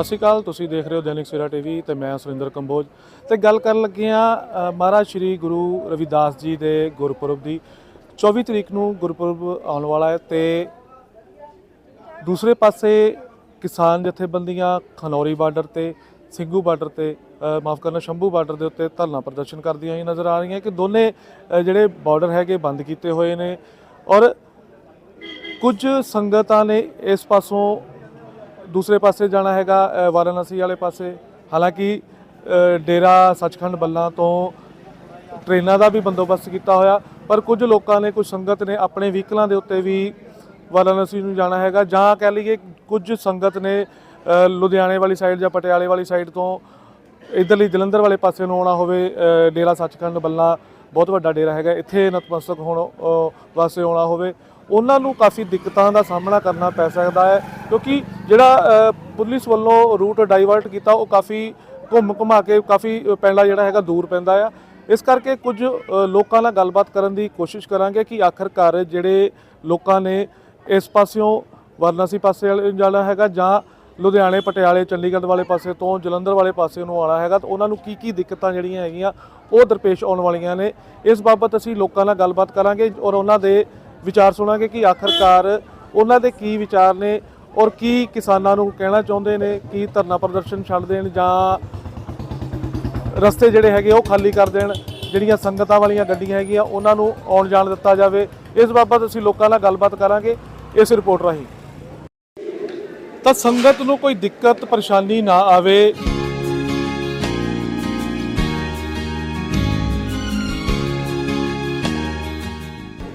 ਸਤਿ ਸ਼੍ਰੀ ਅਕਾਲ, ਤੁਸੀਂ ਦੇਖ ਰਹੇ ਹੋ ਦੈਨਿਕ ਸਵੇਰਾ ਟੀਵੀ ਤੇ ਮੈਂ ਸੁਰਿੰਦਰ ਕੰਬੋਜ ਤੇ ਗੱਲ ਕਰਨ ਲੱਗੇ ਆ ਮਹਾਰਾਜ ਸ਼੍ਰੀ ਗੁਰੂ ਰਵਿਦਾਸ ਜੀ ਦੇ ਗੁਰਪੁਰਬ ਦੀ। 24 ਤਰੀਕ ਨੂੰ ਗੁਰਪੁਰਬ ਆਉਣ ਵਾਲਾ ਹੈ ਤੇ ਦੂਸਰੇ ਪਾਸੇ ਕਿਸਾਨ ਜਥੇਬੰਦੀਆਂ ਖਨੌਰੀ ਬਾਰਡਰ ਤੇ, ਸਿੰਘੂ ਬਾਰਡਰ ਤੇ ਮਾਫ ਕਰਨਾ, ਸ਼ੰਭੂ ਬਾਰਡਰ ਦੇ ਉੱਤੇ ਧਰਨਾ ਪ੍ਰਦਰਸ਼ਨ ਕਰਦੀਆਂ ਹੀ ਨਜ਼ਰ ਆ ਰਹੀਆਂ ਕਿ ਦੋਨੇ ਜਿਹੜੇ ਬਾਰਡਰ ਹੈਗੇ ਬੰਦ ਕੀਤੇ ਹੋਏ ਨੇ ਔਰ ਕੁਝ ਸੰਗਤਾਂ ਨੇ ਇਸ ਪਾਸੋਂ ਦੂਸਰੇ ਪਾਸੇ ਜਾਣਾ ਹੈਗਾ ਵਾਰਾਣਸੀ ਵਾਲੇ ਪਾਸੇ। ਹਾਲਾਂਕਿ ਡੇਰਾ ਸੱਚਖੰਡ ਬੱਲਾਂ ਤੋਂ ਟ੍ਰੇਨਾਂ ਦਾ ਵੀ ਬੰਦੋਬਸਤ ਕੀਤਾ ਹੋਇਆ, ਪਰ ਕੁਝ ਲੋਕਾਂ ਨੇ, ਕੁਝ ਸੰਗਤ ਨੇ ਆਪਣੇ ਵਹੀਕਲਾਂ ਦੇ ਉੱਤੇ ਵੀ ਵਾਰਾਣਸੀ ਨੂੰ ਜਾਣਾ ਹੈਗਾ, ਜਾਂ ਕਹਿ ਲਈਏ ਕੁਝ ਸੰਗਤ ਨੇ ਲੁਧਿਆਣੇ ਵਾਲੀ ਸਾਈਡ ਜਾਂ ਪਟਿਆਲੇ ਵਾਲੀ ਸਾਈਡ ਤੋਂ ਇਧਰਲੀ ਜਲੰਧਰ ਵਾਲੇ ਪਾਸੇ ਨੂੰ ਆਉਣਾ ਹੋਵੇ ਡੇਰਾ ਸੱਚਖੰਡ ਬੱਲਾ, ਬਹੁਤ ਵੱਡਾ ਡੇਰਾ ਹੈਗਾ, ਇੱਥੇ ਨਤਮਸਤਕ ਹੋਣ ਵਾਸਤੇ ਆਉਣਾ ਹੋਵੇ। ਉਹਨਾਂ ਨੂੰ ਕਾਫੀ ਦਿੱਕਤਾਂ ਦਾ ਸਾਹਮਣਾ ਕਰਨਾ ਪੈ ਸਕਦਾ ਹੈ, ਕਿਉਂਕਿ ਜਿਹੜਾ ਪੁਲਿਸ ਵੱਲੋਂ ਰੂਟ ਡਾਈਵਰਟ ਕੀਤਾ, ਉਹ ਕਾਫੀ ਘੁੰਮ ਘੁਮਾ ਕੇ ਕਾਫੀ ਪੈਂਡਾ ਜਿਹੜਾ ਹੈਗਾ ਦੂਰ ਪੈਂਦਾ ਆ। ਇਸ ਕਰਕੇ ਕੁਝ ਲੋਕਾਂ ਨਾਲ ਗੱਲਬਾਤ ਕਰਨ ਦੀ ਕੋਸ਼ਿਸ਼ ਕਰਾਂਗੇ ਕਿ ਆਖਰਕਾਰ ਜਿਹੜੇ ਲੋਕਾਂ ਨੇ ਇਸ ਪਾਸਿਓਂ ਵਾਰਾਣਸੀ ਪਾਸੇ ਵਾਲੇ ਜਾਣਾ ਹੈਗਾ ਜਾਂ ਲੁਧਿਆਣੇ, ਪਟਿਆਲੇ, ਚੰਡੀਗੜ੍ਹ ਵਾਲੇ ਪਾਸੇ ਤੋਂ ਜਲੰਧਰ ਵਾਲੇ ਪਾਸੇ ਨੂੰ ਆਉਣਾ ਹੈਗਾ, ਤਾਂ ਉਹਨਾਂ ਨੂੰ ਕੀ ਕੀ ਦਿੱਕਤਾਂ ਜਿਹੜੀਆਂ ਹੈਗੀਆਂ, ਉਹ ਦਰਪੇਸ਼ ਆਉਣ ਵਾਲੀਆਂ ਨੇ। ਇਸ ਬਾਬਤ ਅਸੀਂ ਲੋਕਾਂ ਨਾਲ ਗੱਲਬਾਤ ਕਰਾਂਗੇ ਔਰ ਉਹਨਾਂ ਦੇ ਵਿਚਾਰ ਸੁਣਾਂਗੇ ਕਿ ਆਖਰਕਾਰ ਉਹਨਾਂ ਦੇ ਕੀ ਵਿਚਾਰ ਨੇ ਔਰ ਕੀ ਕਿਸਾਨਾਂ ਨੂੰ ਕਹਿਣਾ ਚਾਹੁੰਦੇ ਨੇ, ਕੀ ਧਰਨਾ ਪ੍ਰਦਰਸ਼ਨ ਛੱਡ ਦੇਣ ਜਾਂ ਰਸਤੇ ਜਿਹੜੇ ਹੈਗੇ ਉਹ ਖਾਲੀ ਕਰ ਦੇਣ, ਜਿਹੜੀਆਂ ਸੰਗਤਾਂ ਵਾਲੀਆਂ ਗੱਡੀਆਂ ਹੈਗੀਆਂ ਉਹਨਾਂ ਨੂੰ ਆਉਣ ਜਾਣ ਦਿੱਤਾ ਜਾਵੇ। ਇਸ ਬਾਬਤ ਅਸੀਂ ਲੋਕਾਂ ਨਾਲ ਗੱਲਬਾਤ ਕਰਾਂਗੇ ਇਸ ਰਿਪੋਰਟ ਰਾਹੀਂ। ਤਾਂ ਸੰਗਤ ਨੂੰ ਕੋਈ ਦਿੱਕਤ, ਪਰੇਸ਼ਾਨੀ ਨਾ ਆਵੇ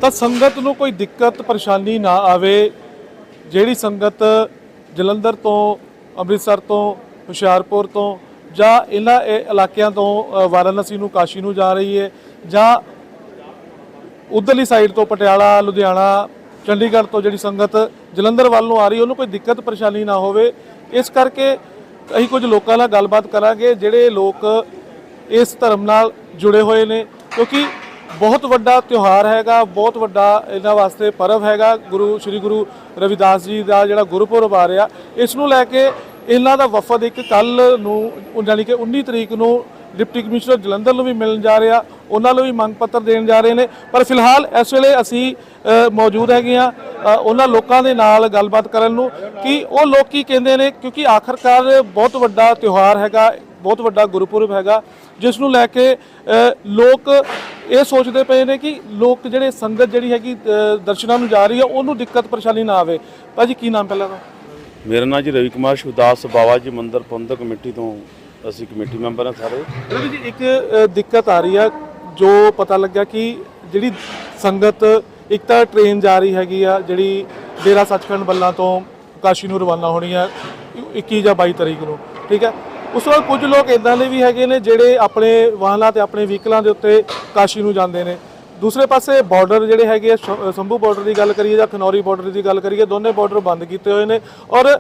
ਤਾਂ ਸੰਗਤ ਨੂੰ ਕੋਈ ਦਿੱਕਤ, ਪਰੇਸ਼ਾਨੀ ਨਾ ਆਵੇ। ਜਿਹੜੀ ਸੰਗਤ ਜਲੰਧਰ ਤੋਂ, ਅੰਮ੍ਰਿਤਸਰ ਤੋਂ, ਹੁਸ਼ਿਆਰਪੁਰ ਤੋਂ ਜਾਂ ਇਹਨਾਂ ਇਹ ਇਲਾਕਿਆਂ ਤੋਂ ਵਾਰਾਣਸੀ ਨੂੰ, ਕਾਸ਼ੀ ਨੂੰ ਜਾ ਰਹੀ ਹੈ ਜਾਂ ਉਧਰਲੀ ਸਾਈਡ ਤੋਂ ਪਟਿਆਲਾ, ਲੁਧਿਆਣਾ, ਚੰਡੀਗੜ੍ਹ ਤੋਂ ਜਿਹੜੀ ਸੰਗਤ ਜਲੰਧਰ ਵੱਲ ਨੂੰ ਆ ਰਹੀ, ਉਹਨੂੰ ਕੋਈ ਦਿੱਕਤ, ਪਰੇਸ਼ਾਨੀ ਨਾ ਹੋਵੇ। ਇਸ ਕਰਕੇ ਅਸੀਂ ਕੁਝ ਲੋਕਾਂ ਨਾਲ ਗੱਲਬਾਤ ਕਰਾਂਗੇ, ਜਿਹੜੇ ਲੋਕ ਇਸ ਧਰਮ ਨਾਲ ਜੁੜੇ ਹੋਏ ਨੇ, ਕਿਉਂਕਿ ਬਹੁਤ ਵੱਡਾ ਤਿਉਹਾਰ ਹੈਗਾ, ਬਹੁਤ ਵੱਡਾ ਇਹਨਾਂ ਵਾਸਤੇ ਪਰਵ ਹੈਗਾ। ਗੁਰੂ, ਸ੍ਰੀ ਗੁਰੂ ਰਵਿਦਾਸ ਜੀ ਦਾ ਜਿਹੜਾ ਗੁਰਪੁਰਬ ਆ ਰਿਹਾ, ਇਸ ਨੂੰ ਲੈ ਕੇ ਇਹਨਾਂ ਦਾ ਵਫਦ ਇੱਕ ਕੱਲ ਨੂੰ, ਯਾਨੀ ਕਿ 19 ਤਰੀਕ ਨੂੰ ਡਿਪਟੀ ਕਮਿਸ਼ਨਰ ਜਲੰਧਰ ਨੂੰ ਵੀ ਮਿਲਣ ਜਾ ਰਿਹਾ, ਉਹਨਾਂ ਨੂੰ ਵੀ ਮੰਗ ਪੱਤਰ ਦੇਣ ਜਾ ਰਹੇ ਨੇ। ਪਰ ਫਿਲਹਾਲ ਇਸ ਵੇਲੇ ਅਸੀਂ ਮੌਜੂਦ ਹੈਗੇ ਆ ਉਹਨਾਂ ਲੋਕਾਂ ਦੇ ਨਾਲ ਗੱਲਬਾਤ ਕਰਨ ਨੂੰ ਕਿ ਉਹ ਲੋਕ ਕੀ ਕਹਿੰਦੇ ਨੇ, ਕਿਉਂਕਿ ਆਖਰਕਾਰ ਬਹੁਤ ਵੱਡਾ ਤਿਉਹਾਰ ਹੈਗਾ ਬਹੁਤ ਵੱਡਾ ਗੁਰਪੁਰਬ ਹੈਗਾ ਜਿਸ ਨੂੰ ਲੈ ਕੇ ਲੋਕ ਇਹ ਸੋਚਦੇ ਪਏ ਨੇ ਕਿ ਲੋਕ ਜਿਹੜੇ ਸੰਗਤ ਜਿਹੜੀ ਹੈਗੀ ਦਰਸ਼ਨਾਂ ਨੂੰ ਜਾ ਰਹੀ ਹੈ ਉਹਨੂੰ ਦਿੱਕਤ ਪਰੇਸ਼ਾਨੀ ਨਾ ਆਵੇ। ਭਾਜੀ ਕੀ ਨਾਮ ਪਹਿਲਾਂ ਦਾ? ਮੇਰਾ ਨਾਮ ਜੀ ਰਵੀ ਕੁਮਾਰ ਸ਼ਿਵਦਾਸ ਬਾਬਾ ਜੀ ਮੰਦਿਰ ਪ੍ਰਬੰਧਕ ਕਮੇਟੀ ਤੋਂ ਅਸੀਂ ਕਮੇਟੀ ਮੈਂਬਰ ਹਾਂ ਸਾਰੇ। ਰਵੀ ਜੀ ਇੱਕ ਦਿੱਕਤ ਆ ਰਹੀ ਆ ਜੋ ਪਤਾ ਲੱਗਿਆ ਕਿ ਜਿਹੜੀ ਸੰਗਤ ਇੱਕ ਤਾਂ ਟ੍ਰੇਨ ਜਾ ਰਹੀ ਹੈਗੀ ਆ ਜਿਹੜੀ ਡੇਰਾ ਸੱਚਖੰਡ ਬੱਲਾਂ ਤੋਂ ਕਾਸ਼ੀ ਨੂੰ ਰਵਾਨਾ ਹੋਣੀ ਆ 21 ਜਾਂ 22 ਤਰੀਕ ਨੂੰ ਠੀਕ ਹੈ ਉਸ ਤੋਂ ਬਾਅਦ ਕੁਝ ਲੋਕ ਇਦਾਂ ਦੇ ਵੀ ਹੈਗੇ ਨੇ ਜਿਹੜੇ ਆਪਣੇ ਵਾਹਨਾਂ ਤੇ ਆਪਣੇ ਵਹੀਕਲਾਂ ਦੇ ਉੱਤੇ ਕਾਸ਼ੀ ਨੂੰ ਜਾਂਦੇ ਨੇ। ਦੂਸਰੇ ਪਾਸੇ ਬਾਰਡਰ ਜਿਹੜੇ ਹੈਗੇ ਆ, ਸੰਭੂ ਬਾਰਡਰ ਦੀ ਗੱਲ ਕਰੀਏ ਜਾਂ ਖਨੌਰੀ ਬਾਰਡਰ ਦੀ ਗੱਲ ਕਰੀਏ ਦੋਨੇ ਬਾਰਡਰ ਬੰਦ ਕੀਤੇ ਹੋਏ ਨੇ ਔਰ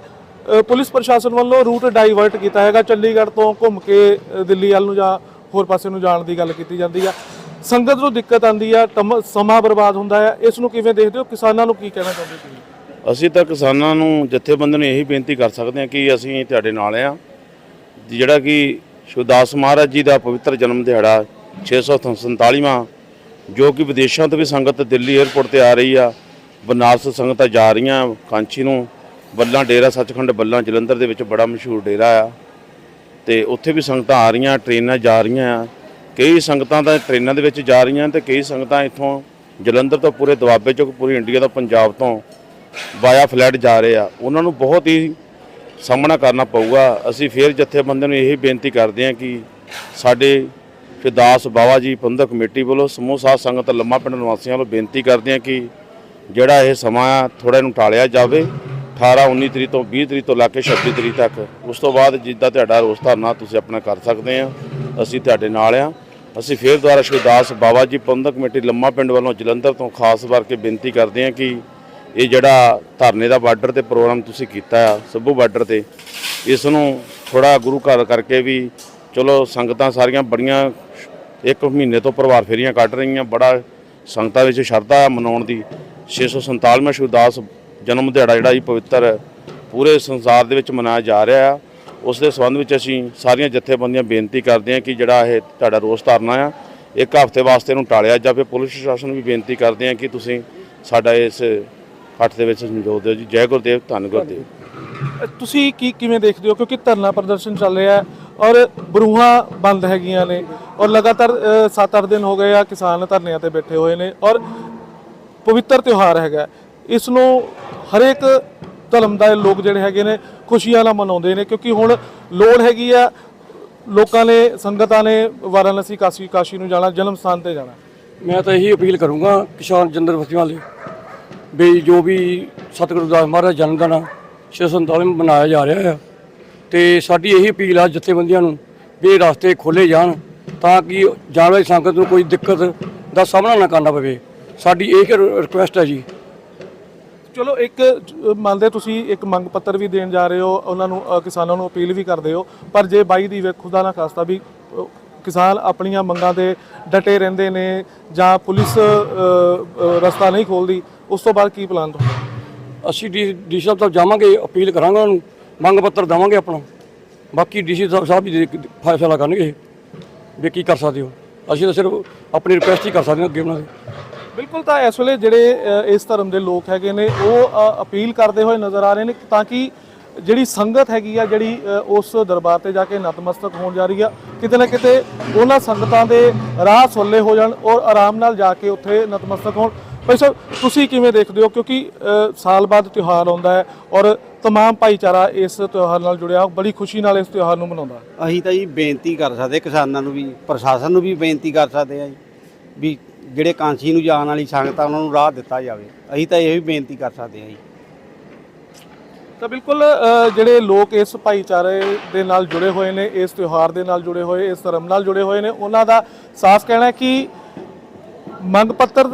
ਪੁਲਿਸ ਪ੍ਰਸ਼ਾਸਨ ਵੱਲੋਂ ਰੂਟ ਡਾਈਵਰਟ ਕੀਤਾ ਹੈਗਾ ਚੰਡੀਗੜ੍ਹ ਤੋਂ ਘੁੰਮ ਕੇ ਦਿੱਲੀ ਵੱਲ ਨੂੰ ਜਾਂ ਹੋਰ ਪਾਸੇ ਨੂੰ ਜਾਣ ਦੀ ਗੱਲ ਕੀਤੀ ਜਾਂਦੀ ਆ। ਸੰਗਤ ਨੂੰ ਦਿੱਕਤ ਆਂਦੀ ਆ ਟਮ- ਸਮਾਂ ਬਰਬਾਦ ਹੁੰਦਾ ਹੈ ਇਸ ਨੂੰ ਕਿਵੇਂ ਦੇਖਦੇ ਹੋ? ਕਿਸਾਨਾਂ ਨੂੰ ਕੀ ਕਹਿਣਾ ਚਾਹੁੰਦੇ ਤੁਸੀਂ? ਅਸੀਂ ਤਾਂ ਕਿਸਾਨਾਂ ਨੂੰ ਜਥੇਬੰਦੀ ਨੂੰ ਇਹੀ ਬੇਨਤੀ ਕਰ ਸਕਦੇ ਹਾਂ ਕਿ ਅਸੀਂ ਤੁਹਾਡੇ ਨਾਲ ਆ। ਜਿਹੜਾ ਕਿ ਸ਼ਿਵਦਾਸ ਮਹਾਰਾਜ ਜੀ ਦਾ ਪਵਿੱਤਰ ਜਨਮ ਦਿਹਾੜਾ 647ਵਾਂ ਜੋ ਕਿ ਵਿਦੇਸ਼ਾਂ ਤੋਂ ਵੀ ਸੰਗਤ ਦਿੱਲੀ 에ਅਰਪੋਰਟ ਤੇ ਆ ਰਹੀ ਆ, ਬਨਾਰਸ ਸੰਗਤਾਂ ਜਾ ਰਹੀਆਂ ਕਾਂਚੀ ਨੂੰ, ਬੱਲਾਂ ਡੇਰਾ ਸੱਚਖੰਡ ਬੱਲਾਂ ਜਲੰਧਰ ਦੇ ਵਿੱਚ ਬੜਾ ਮਸ਼ਹੂਰ ਡੇਰਾ ਆ, ਤੇ ਉੱਥੇ ਵੀ ਸੰਗਤਾਂ ਆ ਰਹੀਆਂ, ਟ੍ਰੇਨਾਂ ਜਾ ਰਹੀਆਂ ਆ, ਕਈ ਸੰਗਤਾਂ ਤਾਂ ਟ੍ਰੇਨਾਂ ਦੇ ਵਿੱਚ ਜਾ ਰਹੀਆਂ ਤੇ ਕਈ ਸੰਗਤਾਂ ਇੱਥੋਂ ਜਲੰਧਰ ਤੋਂ ਪੂਰੇ ਦੁਆਬੇ ਚੋਂ ਪੂਰੀ ਇੰਡੀਆ ਤੋਂ ਪੰਜਾਬ ਤੋਂ ਵਾਇਆ ਫਲੈਟ ਜਾ ਰਹੇ ਆ, ਉਹਨਾਂ ਨੂੰ ਬਹੁਤ ਹੀ ਸਾਹਮਣਾ ਕਰਨਾ ਪਊਗਾ। ਅਸੀਂ ਫੇਰ ਜਥੇਬੰਦੀਆਂ ਨੂੰ ਇਹੀ ਬੇਨਤੀ ਕਰਦੇ ਹਾਂ ਕਿ ਸਾਡੇ ਸ਼ਿਦਾਸ ਬਾਵਾ ਜੀ ਪ੍ਰਬੰਧਕ ਕਮੇਟੀ ਵੱਲੋਂ ਸਮੂਹ ਸਾਧ ਸੰਗਤ ਲੰਮਾ ਪਿੰਡ ਨਿਵਾਸੀਆਂ ਵੱਲੋਂ ਬੇਨਤੀ ਕਰਦੇ ਹਾਂ ਕਿ ਜਿਹੜਾ ਇਹ ਸਮਾਂ ਆ ਥੋੜਾ ਇਹਨੂੰ ਟਾਲਿਆ ਜਾਵੇ 18 19 ਤਰੀਕ ਤੋਂ 20 ਤਰੀਕ ਤੋਂ ਲਾ ਕੇ 26 ਤਰੀਕ ਤੱਕ। ਉਸ ਤੋਂ ਬਾਅਦ ਜਿੱਦਾਂ ਤੁਹਾਡਾ ਰੋਸ ਧਰਨਾ ਤੁਸੀਂ ਆਪਣਾ ਕਰ ਸਕਦੇ ਆ ਅਸੀਂ ਤੁਹਾਡੇ ਨਾਲ ਆ ਅਸੀਂ ਫੇਰ ਦੁਆਰਾ ਸ਼ਿਦਾਸ ਬਾਵਾ ਜੀ ਪ੍ਰਬੰਧਕ ਕਮੇਟੀ ਲੰਮਾ ਪਿੰਡ ਵੱਲੋਂ ਜਲੰਧਰ ਤੋਂ ਖਾਸ ਕਰਕੇ ਬੇਨਤੀ ਕਰਦੇ ਹਾਂ ਕਿ ਇਹ ਜਿਹੜਾ ਧਰਨੇ ਦਾ ਬਾਰਡਰ ਤੇ ਪ੍ਰੋਗਰਾਮ ਤੁਸੀਂ ਕੀਤਾ ਆ, ਸੱਭੂ ਬਾਰਡਰ ਤੇ, ਇਸ ਨੂੰ ਥੋੜਾ ਗੁਰੂ ਘਰ ਕਰਕੇ ਵੀ ਚਲੋ ਸੰਗਤਾਂ ਸਾਰੀਆਂ ਬੜੀਆਂ ਇੱਕ ਮਹੀਨੇ ਤੋਂ ਪਰਿਵਾਰ ਫੇਰੀਆਂ ਕੱਢ ਰਹੀਆਂ, ਬੜਾ ਸੰਗਤਾਂ ਵਿੱਚ ਸ਼ਰਧਾ ਆ ਮਨਾਉਣ ਦੀ। 647ਵਾਂ ਸ਼ਿਵਦਾਸ ਜਨਮ ਦਿਹਾੜਾ ਜਿਹੜਾ ਇਹ ਪਵਿੱਤਰ ਪੂਰੇ ਸੰਸਾਰ ਦੇ ਵਿੱਚ ਮਨਾਇਆ ਜਾ ਰਿਹਾ ਆ। ਉਸ ਦੇ ਸੰਬੰਧ ਵਿੱਚ ਅਸੀਂ ਸਾਰੀਆਂ ਜਥੇਬੰਦੀਆਂ ਬੇਨਤੀ ਕਰਦੇ ਹਾਂ ਕਿ ਜਿਹੜਾ ਇਹ ਤੁਹਾਡਾ ਰੋਸ ਧਰਨਾ ਆ, ਇੱਕ ਹਫ਼ਤੇ ਵਾਸਤੇ ਇਹਨੂੰ ਟਾਲਿਆ ਜਾਵੇ। ਪੁਲਿਸ ਪ੍ਰਸ਼ਾਸਨ ਵੀ ਬੇਨਤੀ ਕਰਦੇ ਹਾਂ ਕਿ ਤੁਸੀਂ ਸਾਡਾ ਇਸ ਇਕੱਠ ਦੇ ਵਿੱਚ ਸੰਯੋਗ ਦਿਓ ਜੀ। ਜੈ ਗੁਰਦੇਵ ਧੰਨ ਗੁਰਦੇਵ। ਤੁਸੀਂ ਕੀ ਕਿਵੇਂ ਦੇਖਦੇ ਹੋ? ਕਿਉਂਕਿ ਧਰਨਾ ਪ੍ਰਦਰਸ਼ਨ ਚੱਲ ਰਿਹਾ ਹੈ ਔਰ ਬਰੂਹਾਂ ਬੰਦ ਹੈਗੀਆਂ ਨੇ ਔਰ ਲਗਾਤਾਰ 7-8 ਦਿਨ ਹੋ ਗਏ ਆ ਕਿਸਾਨ ਧਰਨਿਆਂ ਤੇ ਬੈਠੇ ਹੋਏ ਨੇ ਔਰ ਪਵਿੱਤਰ ਤਿਉਹਾਰ ਹੈਗਾ ਇਸ ਨੂੰ ਹਰੇਕ ਧਰਮ ਦਾ ਲੋਕ ਜਿਹੜੇ ਹੈਗੇ ਨੇ ਖੁਸ਼ੀਆਂ ਨਾਲ ਮਨਾਉਂਦੇ ਨੇ ਕਿਉਂਕਿ ਹੁਣ ਲੋੜ ਹੈਗੀ ਆ ਲੋਕਾਂ ਨੇ ਸੰਗਤਾਂ ਨੇ ਵਾਰਾਣਸੀ ਕਾਸ਼ੀ ਕਾਸ਼ੀ ਨੂੰ ਜਾਣਾ ਜਨਮ ਸਥਾਨ ਤੇ ਜਾਣਾ। ਮੈਂ ਤਾਂ ਇਹੀ ਅਪੀਲ ਕਰੂੰਗਾ ਕਿਸਾਨ ਜਨਰਲ ਵਸਤੀਆਂ ਲਈ ਵੀ ਜੋ ਵੀ ਸਤਿਗੁਰੂ ਦਾਸ ਮਹਾਰਾਜ ਜਨਮ ਦਿਨ 647 ਮਨਾਇਆ ਜਾ ਰਿਹਾ ਹੈ ਤੇ ਸਾਡੀ ਇਹੀ ਅਪੀਲ ਆ ਜਥੇਬੰਦੀਆਂ ਨੂੰ ਵੀ ਇਹ ਰਸਤੇ ਖੋਲੇ ਜਾਣ ਤਾਂ ਕਿ ਜਾਣ ਵਾਲੀ ਸੰਗਤ ਨੂੰ ਕੋਈ ਦਿੱਕਤ ਦਾ ਸਾਹਮਣਾ ਨਾ ਕਰਨਾ ਪਵੇ। ਸਾਡੀ ਇਹ ਰਿਕੁਐਸਟ ਹੈ ਜੀ। ਚਲੋ ਇੱਕ ਮੰਨਦੇ ਤੁਸੀਂ ਇੱਕ ਮੰਗ ਪੱਤਰ ਵੀ ਦੇਣ ਜਾ ਰਹੇ ਹੋ ਉਹਨਾਂ ਨੂੰ ਅ, ਕਿਸਾਨਾਂ ਨੂੰ ਅਪੀਲ ਵੀ ਕਰਦੇ ਹੋ ਪਰ ਜੇ ਬਾਈ ਦੀ ਵੇਖ ਖੁਦਾ ਨਾ ਖਾਸਤਾ ਵੀ ਅ, ਕਿਸਾਨ ਆਪਣੀਆਂ ਮੰਗਾਂ ਤੇ ਡਟੇ ਰਹਿੰਦੇ ਨੇ ਜਾਂ ਪੁਲਿਸ ਅ, ਅ, ਰਸਤਾ ਨਹੀਂ ਖੋਲਦੀ ਉਸ ਤੋਂ ਬਾਅਦ ਕੀ ਪਲਾਨ ਤੁਹਾਡਾ? ਅਸੀਂ ਡੀ ਡੀ ਸਾਹਿਬ ਤੱਕ ਜਾਵਾਂਗੇ ਅਪੀਲ ਕਰਾਂਗੇ ਉਹਨਾਂ ਨੂੰ ਮੰਗ ਪੱਤਰ ਦੇਵਾਂਗੇ ਆਪਣਾ। ਬਾਕੀ ਡੀਸੀ ਸਾਹਿਬ ਵੀ ਦੇਖ- ਫੈਸਲਾ ਕਰਨਗੇ ਵੀ ਕੀ ਕਰ ਸਕਦੇ ਹੋ। ਅਸੀਂ ਤਾਂ ਸਿਰਫ ਆਪਣੀ ਰਿਕੁਐਸਟ ਹੀ ਕਰ ਸਕਦੇ ਹਾਂ ਅੱਗੇ ਉਹਨਾਂ ਦੇ। ਬਿਲਕੁਲ ਤਾਂ ਇਸ ਵੇਲੇ ਜਿਹੜੇ ਅ, ਇਸ ਧਰਮ ਦੇ ਲੋਕ ਹੈਗੇ ਨੇ ਉਹ ਅ, ਅਪੀਲ ਕਰਦੇ ਹੋਏ ਨਜ਼ਰ ਆ ਰਹੇ ਨੇ ਤਾਂ ਕਿ ਜਿਹੜੀ ਸੰਗਤ ਹੈਗੀ ਆ ਜਿਹੜੀ ਅ, ਉਸ ਦਰਬਾਰ ਤੇ ਜਾ ਕੇ ਨਤਮਸਤਕ ਹੋਣ ਜਾ ਰਹੀ ਆ ਕਿਤੇ ਨਾ ਕਿਤੇ ਉਹਨਾਂ ਸੰਗਤਾਂ ਦੇ ਰਾਹ ਸੁੱਲੇ ਹੋ ਜਾਣ ਔਰ ਆਰਾਮ ਨਾਲ ਜਾ ਕੇ ਉੱਥੇ ਨਤਮਸਤਕ ਹੋਣ। ਭਾਈ ਸਾਹਿਬ ਤੁਸੀਂ ਕਿਵੇਂ ਦੇਖਦੇ ਹੋ ਕਿਉਂਕਿ ਅ, ਸਾਲ ਬਾਅਦ ਤਿਉਹਾਰ ਆਉਂਦਾ ਹੈ ਔਰ तमाम ਭਾਈਚਾਰਾ ਇਸ ਤਿਉਹਾਰ ਨਾਲ ਜੁੜਿਆ ਬੜੀ ਖੁਸ਼ੀ ਨਾਲ ਇਸ ਤਿਉਹਾਰ ਨੂੰ ਮਨਾਉਂਦਾ ਹੈ ਅਸੀਂ ਤਾਂ ਜੀ ਬੇਨਤੀ ਕਰ ਸਕਦੇ ਕਿਸਾਨਾਂ ਨੂੰ ਵੀ ਪ੍ਰਸ਼ਾਸਨ ਨੂੰ ਵੀ ਬੇਨਤੀ ਕਰ ਸਕਦੇ ਆ ਜੀ ਵੀ ਜਿਹੜੇ ਕਾਂਸੀ ਨੂੰ ਜਾਣ ਵਾਲੀ ਸੰਗਤ ਆ ਉਹਨਾਂ ਨੂੰ ਰਾਹ ਦਿੱਤਾ ਜਾਵੇ ਅਸੀਂ ਤਾਂ ਇਹ ਵੀ ਬੇਨਤੀ ਕਰ ਸਕਦੇ ਆ ਜੀ ਤਾਂ ਬਿਲਕੁਲ ਅ, ਜਿਹੜੇ ਲੋਕ ਇਸ ਭਾਈਚਾਰੇ ਦੇ ਨਾਲ ਜੁੜੇ ਹੋਏ ਨੇ ਇਸ ਤਿਉਹਾਰ ਦੇ ਨਾਲ ਜੁੜੇ ਹੋਏ ਇਸ ਧਰਮ ਨਾਲ ਜੁੜੇ ਹੋਏ ਨੇ ਉਹਨਾਂ ਦਾ ਸਾਫ਼ ਕਹਿਣਾ ਹੈ ਕਿ ਮੰਗ ਪੱਤਰ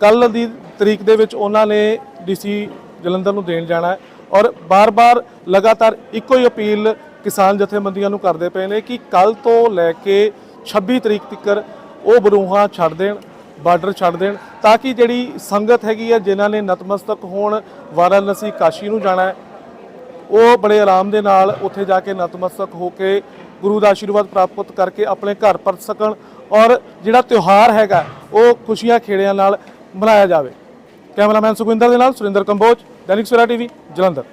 ਕੱਲ ਦੀ ਤਰੀਕ ਦੇ ਵਿੱਚ ਉਹਨਾਂ ਨੇ ਡੀਸੀ ਜਲੰਧਰ ਨੂੰ ਦੇਣ ਜਾਣਾ ਹੈ ਔਰ ਬਾਰ-ਬਾਰ ਲਗਾਤਾਰ ਇੱਕੋ ਹੀ ਅਪੀਲ ਕਿਸਾਨ ਜਥੇਬੰਦੀਆਂ ਨੂੰ ਕਰਦੇ ਪਏ ਨੇ ਕਿ ਕੱਲ ਤੋਂ ਲੈ ਕੇ 26 ਤਰੀਕ ਤੱਕ ਉਹ ਬਰੂਹਾਂ ਛੱਡ ਦੇਣ, ਬਾਰਡਰ ਛੱਡ ਦੇਣ, ਤਾਂ ਕਿ ਜਿਹੜੀ ਸੰਗਤ ਹੈਗੀ ਆ ਜਿਨ੍ਹਾਂ ਨੇ ਨਤਮਸਤਕ ਹੋਣ, ਵਾਰਾਣਸੀ ਕਾਸ਼ੀ ਨੂੰ ਜਾਣਾ ਹੈ, ਉਹ ਬੜੇ ਆਰਾਮ ਦੇ ਨਾਲ ਉੱਥੇ ਜਾ ਕੇ ਨਤਮਸਤਕ ਹੋ ਕੇ ਗੁਰੂ ਦਾ ਆਸ਼ੀਰਵਾਦ ਪ੍ਰਾਪਤ ਕਰਕੇ ਆਪਣੇ ਘਰ ਪਰਤ ਸਕਣ ਔਰ ਜਿਹੜਾ ਤਿਉਹਾਰ ਹੈਗਾ, ਉਹ ਖੁਸ਼ੀਆਂ ਖੇੜਿਆਂ ਨਾਲ ਮਨਾਇਆ ਜਾਵੇ। ਕੈਮਰਾਮੈਨ ਸੁਖਵਿੰਦਰ ਦੇ ਨਾਲ ਸੁਰਿੰਦਰ ਕੰਬੋਜ ਦੈਨਿਕ ਸਵੇਰਾ ਟੀਵੀ ਜਲੰਧਰ।